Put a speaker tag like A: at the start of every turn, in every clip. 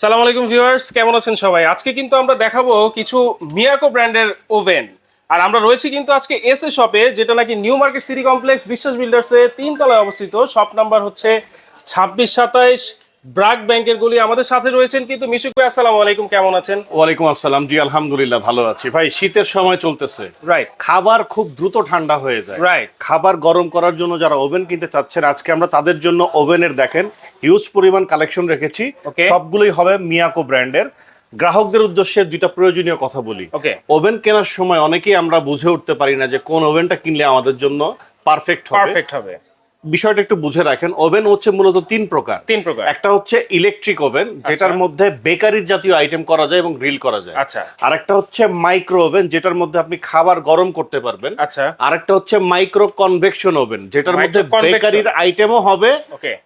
A: সালাম আলাইকুম ভিউয়ার্স কেমন আছেন সবাই? আজকে কিন্তু আমরা দেখাবো কিছু মিয়াকো ব্র্যান্ডের ওভেন। আর আমরা রয়েছি কিন্তু আজকে এস এ শপে যেটা নাকি নিউ মার্কেট সিটি কমপ্লেক্স বিশ্বাস বিল্ডার্সে তিন তলায় অবস্থিত। শপ নাম্বার হচ্ছে ছাব্বিশ সাতাইশ ব্রাক ব্যাংকের গুলি। আমাদের সাথে রয়েছেন কিন্তু মিশুক ভাই আসসালামু আলাইকুম কেমন আছেন?
B: ওয়ালাইকুম আসসালাম। জি আলহামদুলিল্লাহ ভালো আছি। ভাই শীতের সময় চলতেছে।
A: রাইট
B: খাবার খুব দ্রুত ঠান্ডা হয়ে যায়।
A: রাইট
B: খাবার গরম করার জন্য যারা ওভেন কিনতে চাচ্ছেন আজকে আমরা তাদের জন্য ওভেনের দেখেন। হিউজ পরিমাণ কালেকশন রেখেছি. সবগুলোই হবে মিয়াকো ব্র্যান্ডের গ্রাহকদের উদ্দেশ্যে যেটা প্রয়োজনীয় কথা বলি।
A: ওকে
B: ওভেন কেনার সময় অনেকেই আমরা বুঝে উঠতে পারি না যে কোন ওভেনটা কিনলে আমাদের জন্য পারফেক্ট হবে।
A: পারফেক্ট হবে।
B: বিষয়টা একটু বুঝে রাখেন ওভেন হচ্ছে মূলত তিন প্রকার
A: তিন প্রকার
B: একটা হচ্ছে ইলেকট্রিক ওভেন যেটার মধ্যে বেকারির জাতীয় আইটেম করা যায় এবং গ্রিল করা যায়
A: আচ্ছা।
B: আর একটা হচ্ছে মাইক্রো ওভেন যেটার মধ্যে আপনি খাবার গরম করতে পারবেন
A: আচ্ছা
B: আর একটা হচ্ছে মাইক্রো কনভেকশন ওভেন যেটার মধ্যে। বেকারির আইটেমও হবে.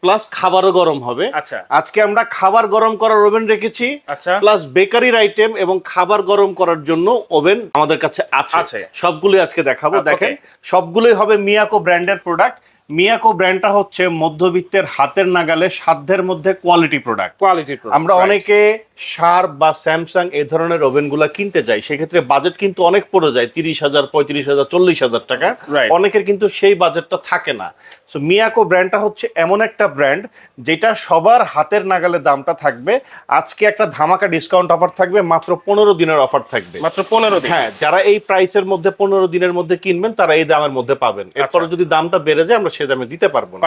B: প্লাস খাবারও গরম হবে
A: আচ্ছা।
B: আজকে আমরা খাবার গরম করার ওভেন রেখেছি
A: আচ্ছা।
B: প্লাস বেকারির আইটেম এবং খাবার গরম করার জন্য ওভেন আমাদের কাছে
A: আছে।
B: সবগুলোই আজকে দেখাবো. দেখেন সবগুলোই হবে মিয়াকো ব্র্যান্ডের প্রোডাক্ট মিয়াকো ব্র্যান্ডটা হচ্ছে মধ্যবিত্তের হাতের নাগালে সাধ্যের মধ্যে কোয়ালিটি প্রোডাক্ট
A: কোয়ালিটি
B: আমরা অনেকে শার্প বা স্যামসাং এই ধরনের ওভেনগুলো কিনতে যাই সেক্ষেত্রে বাজেট কিন্তু অনেক পড়ে যায় তিরিশ হাজার পঁয়ত্রিশ হাজার চল্লিশ হাজার টাকা। অনেকের কিন্তু সেই বাজেটটা থাকে না। সো মিয়াকো ব্র্যান্ডটা হচ্ছে এমন একটা ব্র্যান্ড যেটা সবার হাতের নাগালে দামটা থাকবে। আজকে একটা ধামাকা ডিসকাউন্ট অফার থাকবে মাত্র পনেরো দিনের অফার থাকবে।
A: মাত্র পনেরো দিন।
B: হ্যাঁ যারা এই প্রাইসের মধ্যে পনেরো দিনের মধ্যে কিনবেন তারা এই দামের মধ্যে পাবেন। এরপরে যদি দামটা বেড়ে যায় আমরা সে দামে দিতে পারব না.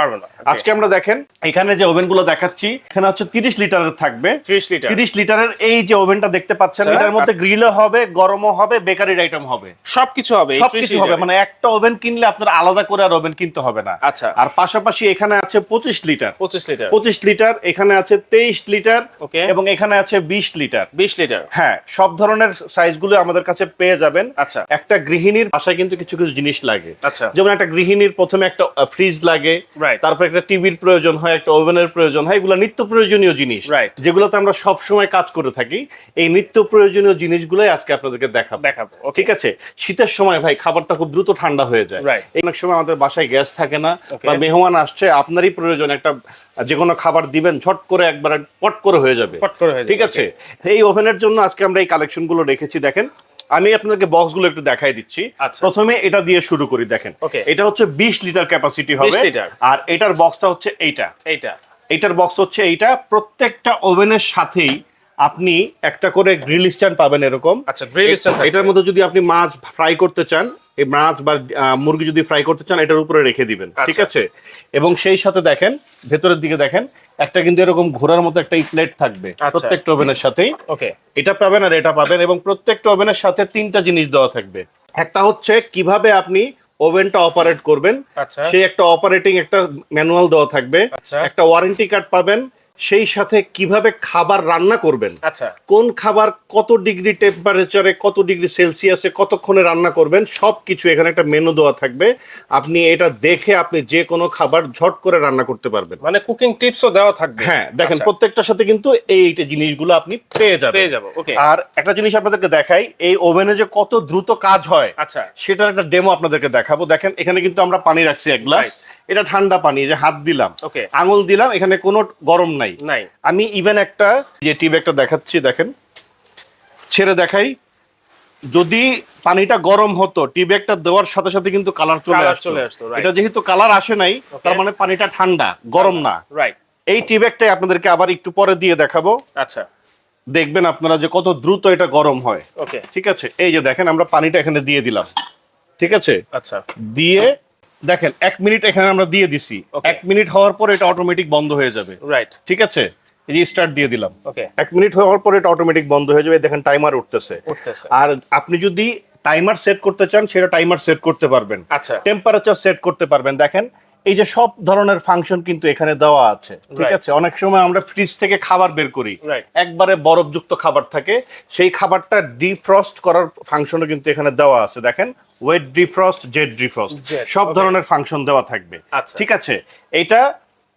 B: আজকে আমরা দেখেন এখানে যে ওভেনগুলো দেখাচ্ছি এখানে হচ্ছে তিরিশ লিটারের থাকবে।
A: 30 লিটার।
B: তিরিশ লিটারের এই যে ওভেনটা দেখতে পাচ্ছেন
A: আচ্ছা।
B: এটার মধ্যে গ্রিলও হবে গরমও হবে বেকারির আইটেম হবে
A: সবকিছু হবে
B: সবকিছু হবে মানে একটা ওভেন কিনলে আপনার আলাদা করে আর ওভেন কিনতে হবে না
A: আচ্ছা।
B: আর পাশাপাশি এখানে আছে পঁচিশ লিটার
A: পঁচিশ লিটার
B: পঁচিশ লিটার এখানে আছে তেইশ লিটার
A: Okay.
B: এবং এখানে আছে বিশ লিটার
A: বিশ লিটার
B: হ্যাঁ সব ধরনের সাইজগুলো আমাদের কাছে পেয়ে যাবেন
A: আচ্ছা।
B: একটা গৃহিণীর বাসায় কিন্তু কিছু কিছু জিনিস লাগে
A: আচ্ছা।
B: যেমন একটা গৃহিণীর প্রথমে একটা ফ্রিজ লাগে. তারপর একটা টিভির প্রয়োজন হয় একটা ওভেনের প্রয়োজন হয় এগুলো নিত্য প্রয়োজনীয় জিনিস. যেগুলোতে আমরা সব সময় কাজ করে থাকি এই নিত্য প্রয়োজনীয় জিনিসগুলোই আজকে আপনাদেরকে দেখাবো।
A: দেখাবো,
B: ঠিক আছে? শীতের সময় ভাই খাবারটা খুব দ্রুত ঠান্ডা হয়ে যায়। এই অনেক সময় আমাদের বাসায় গ্যাস থাকে না বা মেহমান আসছে আপনারই প্রয়োজন একটা যে কোনো খাবার দিবেন ঝট করে একবার পট করে হয়ে যাবে।
A: পট করে
B: ঠিক আছে? এই ওভেনের জন্য আজকে আমরা এই কালেকশনগুলো রেখেছি দেখেন। আমি আপনাদেরকে বক্সগুলো একটু দেখাই দিচ্ছি।
A: আচ্ছা।
B: প্রথমে এটা দিয়ে শুরু করি দেখেন. এটা হচ্ছে বিশ লিটার ক্যাপাসিটি হবে।
A: 20
B: আর এটার বক্সটা হচ্ছে এইটা।
A: এইটা।
B: এইটার বক্স হচ্ছে এইটা। প্রত্যেকটা ওভেনের সাথেই আপনি একটা করে গ্রিল স্ট্যান্ড পাবেন এরকম
A: আচ্ছা, stand থাকছে।
B: এটার মধ্যে যদি আপনি মাছ ফ্রাই করতে চান এই মাছ বা মুরগি যদি ফ্রাই করতে চান এটার উপরে রেখে দিবেন ঠিক
A: আচ্ছা।
B: আছে এবং সেই সাথে দেখেন ভেতরের দিকে দেখেন একটা কিন্তু এরকম ঘোরার মতো একটা প্লেট থাকবে
A: আচ্ছা।
B: প্রত্যেকটা ওভেনের সাথেই
A: ওকে
B: এটা পাবেন আর এটা পাবেন এবং প্রত্যেকটা ওভেনের সাথে তিনটা জিনিস দেওয়া থাকবে একটা হচ্ছে কীভাবে আপনি ওভেনটা অপারেট করবেন
A: আচ্ছা।
B: সেই একটা অপারেটিং একটা ম্যানুয়াল দেওয়া থাকবে। একটা ওয়ারেন্টি কার্ড পাবেন সেই সাথে কীভাবে খাবার রান্না করবেন?
A: আচ্ছা।
B: কোন খাবার কত ডিগ্রি টেম্পারেচারে কত ডিগ্রি সেলসিয়াসে কতক্ষণে রান্না করবেন? সব কিছু এখানে একটা মেনু দেওয়া থাকবে। আপনি এটা দেখে আপনি যে কোনো খাবার ঝট করে রান্না করতে পারবেন।
A: মানে কুকিং টিপসও দেওয়া থাকবে।
B: হ্যাঁ দেখেন
A: আচ্ছা,
B: প্রত্যেকটার সাথে কিন্তু এই এইটা জিনিসগুলো আপনি পেয়ে যাবেন।
A: পেয়ে যাব, okay.
B: আর একটা জিনিস আপনাদেরকে দেখাই এই ওভেনে যে কত দ্রুত কাজ হয়
A: আচ্ছা।
B: সেটার একটা ডেমো আপনাদেরকে দেখাবো। দেখেন এখানে কিন্তু আমরা পানি রাখছি এক গ্লাস এটা ঠান্ডা পানি যে হাত দিলাম।
A: Okay.
B: আঙুল দিলাম এখানে কোনো গরম নাই।
A: নাই। নাই।
B: আমি ইভেন একটা যে টিপ একটা দেখাচ্ছি দেখেন। ছেড়ে দেখাই যদি পানিটা গরম হতো টি ব্যাগটা দেওয়ার সাথে সাথে কিন্তু কালার চলে আসতো।
A: চলে আসতো,
B: এটা যেহেতু কালার আসে নাই তার মানে পানিটা ঠান্ডা গরম না।
A: রাইট
B: এই টি ব্যাগটাই আপনাদেরকে আবার একটু পরে দিয়ে দেখাবো।
A: আচ্ছা।
B: দেখবেন আপনারা যে কত দ্রুত এটা গরম হয়।
A: ওকে
B: ঠিক আছে? এই যে দেখেন আমরা পানিটা এখানে দিয়ে দিলাম। ঠিক আছে?
A: আচ্ছা।
B: দিয়ে দেখেন এক মিনিট এখানে আমরা দিয়ে দিছি. এক মিনিট হওয়ার পর এটা অটোমেটিক বন্ধ হয়ে যাবে।
A: রাইট
B: ঠিক আছে? দিয়ে দিলাম. এক মিনিট হওয়ার পর এটা অটোমেটিক বন্ধ হয়ে যাবে। দেখেন টাইমার উঠতেছে। আর আপনি যদি টাইমার সেট করতে চান সেটা টাইমার সেট করতে পারবেন।
A: আচ্ছা।
B: টেম্পারেচার সেট করতে পারবেন। দেখেন এই যে সব ধরনের ফাংশন কিন্তু এখানে দেওয়া আছে ঠিক আছে? অনেক সময় আমরা ফ্রিজ থেকে খাবার বের করি। একবারে বরফযুক্ত খাবার থাকে সেই খাবারটা ডিফ্রস্ট করার ফাংশনও কিন্তু এখানে দেওয়া আছে। দেখেন ওয়েট ডিফ্রস্ট জেট ডিফ্রস্ট সব ধরনের ফাংশন দেওয়া থাকবে
A: আচ্ছা।
B: ঠিক আছে? এটা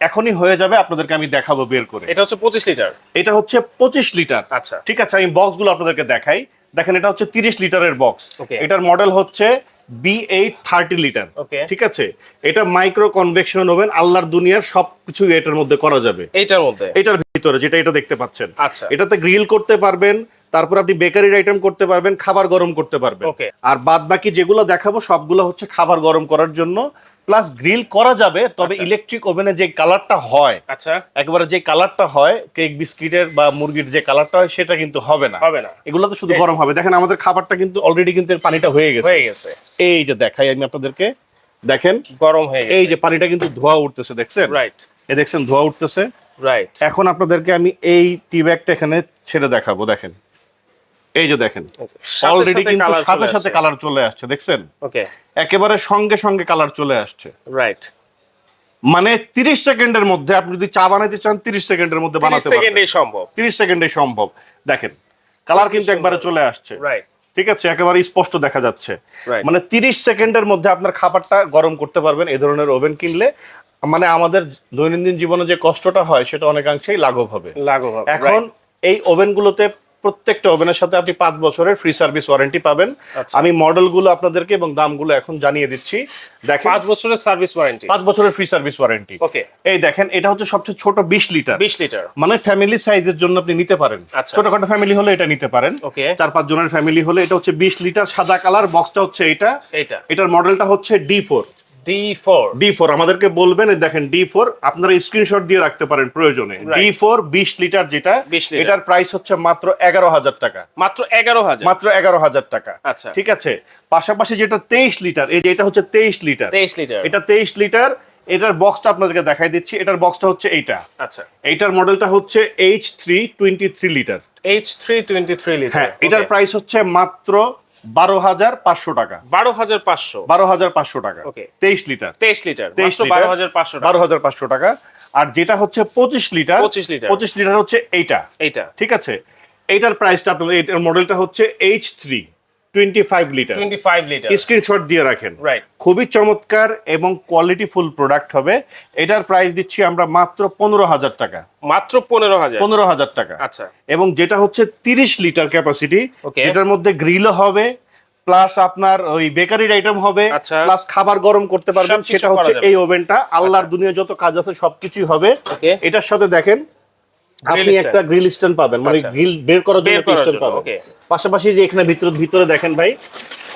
B: এখনই হয়ে যাবে আপনাদেরকে আমি দেখাবো বের করে।
A: এটা হচ্ছে পঁচিশ লিটার।
B: এটা হচ্ছে পঁচিশ লিটার।
A: আচ্ছা।
B: ঠিক আছে আমি বক্সগুলো আপনাদেরকে দেখাই। দেখেন এটা হচ্ছে তিরিশ লিটারের বক্স. এটার মডেল হচ্ছে বি এইট থার্টি লিটার. ঠিক আছে? এটা মাইক্রো কনভেকশন ওভেন আল্লাহর দুনিয়ার সবকিছু এটার মধ্যে করা যাবে।
A: এটার মধ্যে?
B: এটার ভিতরে যেটা এটা দেখতে পাচ্ছেন।
A: আচ্ছা।
B: এটাতে গ্রিল করতে পারবেন তারপর আপনি বেকারির আইটেম করতে পারবেন খাবার গরম করতে পারবেন. আর বাদ বাকি যেগুলো দেখাবো সবগুলো হচ্ছে খাবার গরম করার জন্য। প্লাস গ্রিল করা যাবে তবে
A: আচ্ছা।
B: ইলেকট্রিক ওভেনে যে কালারটা হয়
A: আচ্ছা।
B: একবারে যে কালারটা হয় কেক বিস্কিটের বা মুরগির যে কালারটা হয় সেটা কিন্তু হবে না।
A: হবে না।
B: এগুলো তো শুধু গরম হবে। দেখেন আমাদের খাবারটা কিন্তু অলরেডি কিন্তু পানিটা হয়ে গেছে।
A: হয়ে গেছে।
B: এই যে দেখাই আমি আপনাদেরকে। দেখেন
A: গরম হয়ে
B: এই যে পানিটা কিন্তু ধোয়া উঠতেছে দেখছেন?
A: রাইট
B: এ দেখছেন ধোয়া উঠতেছে।
A: রাইট
B: এখন আপনাদেরকে আমি এই টি ব্যাগটা এখানে ছেড়ে দেখাবো দেখেন। এই যে দেখেন অলরেডি কিন্তু সাথে সাথে কালার চলে আসছে দেখছেন?
A: ওকে
B: একেবারে সঙ্গে সঙ্গে কালার চলে আসছে।
A: রাইট
B: মানে 30 সেকেন্ডের মধ্যে আপনি যদি চা বানাইতে চান 30 সেকেন্ডের মধ্যে বানাতে পারবেন।
A: 30 সেকেন্ডেই সম্ভব।
B: 30 সেকেন্ডে সম্ভব। দেখেন কালার কিন্তু একবারে চলে আসছে।
A: রাইট
B: ঠিক আছে? একেবারে স্পষ্ট দেখা যাচ্ছে। মানে 30 সেকেন্ডের মধ্যে আপনার খাবারটা গরম করতে পারবেন এই ধরনের ওভেন কিনলে। মানে আমাদের দৈনন্দিন জীবনে যে কষ্টটা হয় সেটা অনেকাংশেই লাঘব হবে।
A: লাগু হবে
B: এখন এই ওভেনগুলোতে প্রত্যেকটা ওভেনের সাথে আপনি পাঁচ বছরের ফ্রি সার্ভিস ওয়ারেন্টি পাবেন।
A: আচ্ছা।
B: আমি মডেলগুলো আপনাদেরকে এবং দামগুলো এখন জানিয়ে দিচ্ছি। দেখেন।
A: পাঁচ বছরের সার্ভিস ওয়ারেন্টি
B: পাঁচ বছরের ফ্রি সার্ভিস ওয়ারেন্টি
A: ওকে
B: এই দেখেন এটা হচ্ছে সবচেয়ে ছোট বিশ লিটার
A: বিশ লিটার
B: মানে ফ্যামিলি সাইজের জন্য আপনি নিতে পারেন।
A: আচ্ছা।
B: ছোটখাটো ফ্যামিলি হলে এটা নিতে পারেন।
A: ওকে
B: চার পাঁচ জনের ফ্যামিলি হলে এটা হচ্ছে বিশ লিটার সাদা কালার বক্সটা হচ্ছে এটা
A: এটা
B: এটার মডেলটা হচ্ছে D four
A: D four
B: D four আমাদেরকে বলবেন দেখেন ডি ফোর আপনারা স্ক্রিনশট দিয়ে রাখতে পারেন প্রয়োজনে। ডি ফোর বিশ লিটার যেটা
A: 20
B: এটার প্রাইস হচ্ছে মাত্র এগারো হাজার টাকা।
A: মাত্র এগারো হাজার।
B: মাত্র এগারো হাজার টাকা।
A: আচ্ছা।
B: ঠিক আছে? পাশাপাশি যেটা তেইশ লিটার এই যে এটা হচ্ছে তেইশ লিটার।
A: তেইশ লিটার।
B: এটা তেইশ লিটার এটার বক্সটা আপনাদেরকে দেখাই দিচ্ছি। এটার বক্সটা হচ্ছে এইটা।
A: আচ্ছা।
B: এইটার মডেলটা হচ্ছে H three twenty three litre
A: H three twenty three litre
B: হ্যাঁ এটার প্রাইস হচ্ছে মাত্র বারো হাজার পাঁচশো টাকা।
A: বারো হাজার পাঁচশো।
B: বারো হাজার পাঁচশো টাকা. তেইশ লিটার।
A: তেইশ লিটার।
B: তেইশ
A: বারো হাজার পাঁচশো
B: বারো হাজার পাঁচশো টাকা। আর যেটা হচ্ছে পঁচিশ লিটার
A: 25 লিটার।
B: পঁচিশ লিটার হচ্ছে এইটা।
A: এইটা।
B: ঠিক আছে? এইটার প্রাইসটা আপনার এটার মডেলটা হচ্ছে H three twenty five litre
A: twenty five litre
B: screenshot দিয়ে রাখেন।
A: Right.
B: খুবই চমৎকার এবং কোয়ালিটি ফুল প্রোডাক্ট হবে। এটার প্রাইস দিচ্ছি আমরা মাত্র পনেরো হাজার টাকা।
A: মাত্র পনেরো হাজার।
B: পনেরো হাজার টাকা।
A: আচ্ছা।
B: এবং যেটা হচ্ছে তিরিশ লিটার ক্যাপাসিটি. যেটার মধ্যে গ্রিলও হবে প্লাস আপনার ওই বেকারির আইটেম হবে
A: আচ্ছা।
B: প্লাস খাবার গরম করতে পারবেন সেটা হচ্ছে। এই ওভেনটা আল্লাহর দুনিয়া যত কাজ আছে সবকিছুই হবে। এটার সাথে দেখেন আপনি একটা গ্রিল স্ট্যান্ড পাবেন মানে
A: আচ্ছা।
B: গ্রিল বের করার জন্য একটা স্ট্যান্ড পাবেন। পাশাপাশি যে এখানে ভিতরে ভিতরে দেখেন ভাই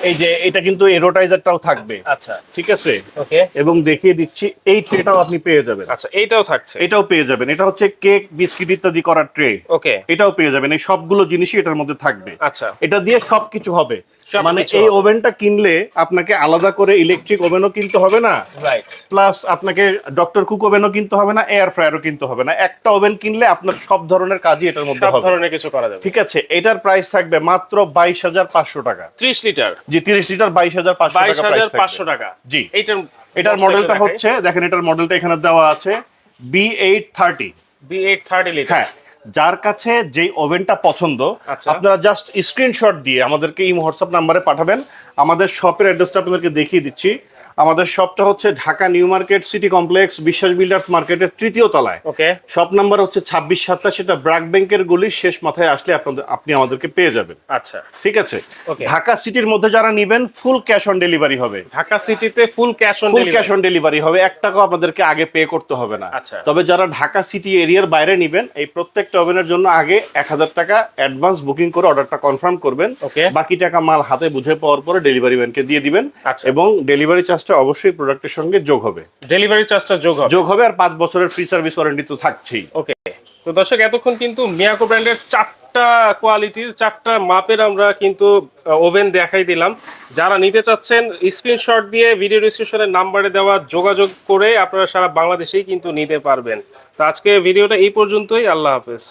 B: এই যে এটা কিন্তু এরোটাইজারটাও থাকবে।
A: আচ্ছা।
B: ঠিক আছে?
A: ওকে
B: এবং দেখিয়ে দিচ্ছি এই ট্রেটাও আপনি পেয়ে যাবেন।
A: আচ্ছা এইটাও থাকছে।
B: এটাও পেয়ে যাবেন। এটা হচ্ছে কেক বিস্কিট ইত্যাদি করার ট্রে
A: ওকে
B: এটাও পেয়ে যাবেন। এই সবগুলো জিনিসই এটার মধ্যে থাকবে।
A: আচ্ছা।
B: এটা দিয়ে সবকিছু হবে। মানে এই ওভেনটা কিনলে আপনাকে আলাদা করে ইলেকট্রিক ওভেনও কিনতে হবে না?
A: রাইট
B: প্লাস আপনাকে ডক্টর কুক ওভেনও কিনতে হবে না এয়ার ফ্রায়ারও কিনতে হবে না। একটা ওভেন কিনলে আপনার সব ধরনের কাজই এটার মধ্যে
A: সব ধরনের কিছু করা যাবে।
B: ঠিক আছে এটার প্রাইস থাকবে মাত্র বাইশ হাজার পাঁচশো টাকা।
A: ত্রিশ লিটার
B: জি তিরিশ লিটার বাইশ হাজার পাঁচশো
A: বাইশ
B: টাকা
A: হাজার পাঁচশো টাকা।
B: জি।
A: এইটার
B: এটার মডেলটা হচ্ছে দেখেন এটার মডেলটা এখানে দেওয়া আছে B eight thirty
A: B eight thirty litre
B: হ্যাঁ যার কাছে যেই ওভেনটা পছন্দ
A: আচ্ছা।
B: আপনারা জাস্ট স্ক্রিনশট দিয়ে আমাদেরকে এই হোয়াটসঅ্যাপ নাম্বারে পাঠাবেন আমাদের শপের অ্যাড্রেসটা আপনাদেরকে দেখিয়ে দিচ্ছি আমাদের শপটা হচ্ছে Dhaka new market city complex Biswas builders মার্কেটের তৃতীয় তলায়।
A: ওকে।
B: শপ নাম্বার হচ্ছে ছাব্বিশ সাতাশ সেটা ব্র্যাক ব্যাংকের গলির শেষ মাথায় আসলে আপনাদের আপনি আমাদেরকে পেয়ে যাবেন।
A: আচ্ছা।
B: ঠিক আছে? ঢাকা সিটির মধ্যে যারা নিবেন ফুল ক্যাশ অন ডেলিভারি হবে।
A: ঢাকা সিটিতে full cash on
B: full cash on delivery হবে এক টাকাও আপনাদেরকে আগে পে করতে হবে না।
A: আচ্ছা।
B: তবে যারা ঢাকা সিটি এরিয়ার বাইরে নিবেন এই প্রত্যেকটা ওভেনের জন্য আগে এক হাজার টাকা অ্যাডভান্স বুকিং করে অর্ডারটা কনফার্ম করবেন।
A: Okay.
B: বাকি টাকা মাল হাতে বুঝে পাওয়ার পরে ডেলিভারি ম্যানকে দিয়ে দিবেন
A: আচ্ছা।
B: এবং ডেলিভারি চার্জটা অবশ্যই প্রোডাক্টের সঙ্গে যোগ হবে।
A: ডেলিভারি চার্জটা যোগ হবে।
B: যোগ হবে আর পাঁচ বছরের ফ্রি সার্ভিস ওয়ারেন্টি তো থাকছেই।
A: ওকে তো দর্শক এতক্ষণ কিন্তু মিয়াকো ব্র্যান্ডের চারটা কোয়ালিটির চারটা মাপের আমরা কিন্তু ওভেন দেখাই দিলাম। যারা নিতে চাচ্ছেন স্ক্রিনশট দিয়ে ভিডিও রেজিস্ট্রেশনের নাম্বারে দেওয়া যোগাযোগ করে আপনারা সারা বাংলাদেশেই কিন্তু নিতে পারবেন। তো আজকে ভিডিওটা এই পর্যন্তই। আল্লাহ হাফেজ।